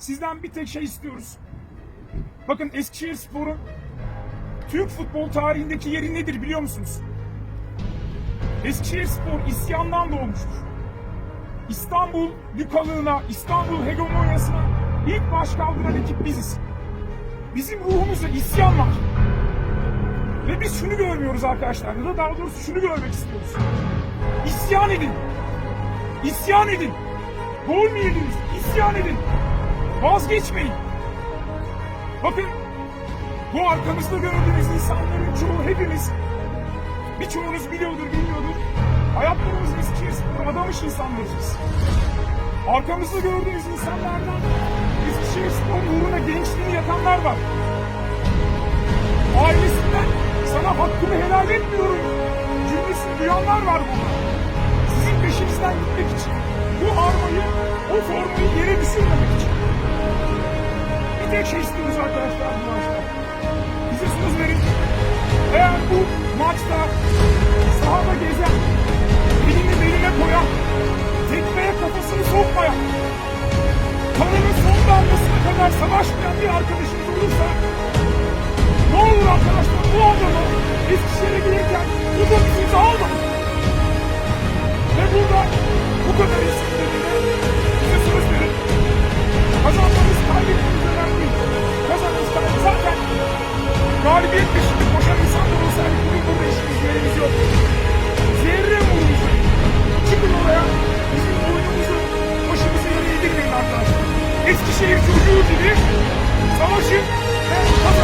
Sizden bir tek şey istiyoruz. Bakın Eskişehir Spor'un Türk futbol tarihindeki yeri nedir biliyor musunuz? Eskişehir Spor isyandan doğmuştur. İstanbul lükalığına, İstanbul hegemonyasına ilk baş kaldıran ekip biziz. Bizim ruhumuzda isyan var. Ve biz şunu görmüyoruz arkadaşlar. Ya da daha doğrusu şunu görmek istiyoruz. İsyan edin. İsyan edin. Gol mü yediniz? İsyan edin. Vazgeçmeyin. Bakın bu arkamızda gördüğünüz insanların çoğu hepimiz birçoğunuz biliyordur bilmiyordur. Hayatlarımız Eskişehir Spor adamış insanlarız. Arkamızda gördüğünüz insanlardan Eskişehir Spor uğruna gençliğini yakanlar var. Ailesinden sana hakkımı helal etmiyorum cümlesini duyanlar var burada. Sizin peşinizden gitmek için. Bu armayı, o formayı yere düşürmemek için. Tek şey istiyoruz arkadaşlar bu maçta. Bize söz verin. Eğer bu maçta sahada gezen, elini beline koyan, tekmeye kafasını sokmayan, kanının son damlasına kadar savaşmayan bir arkadaşınız olursa ne olur arkadaşlar galibiyet peşinde koşan insanlar olsa hani bugün burada işimiz yerimiz yok. Zerre vurmuş. Çıkın oraya. Bizim oyunumuzu başımızı yere yedirmeyin arkadaşlar. Eskişehir çocuğu gibi savaşın ve kazanın.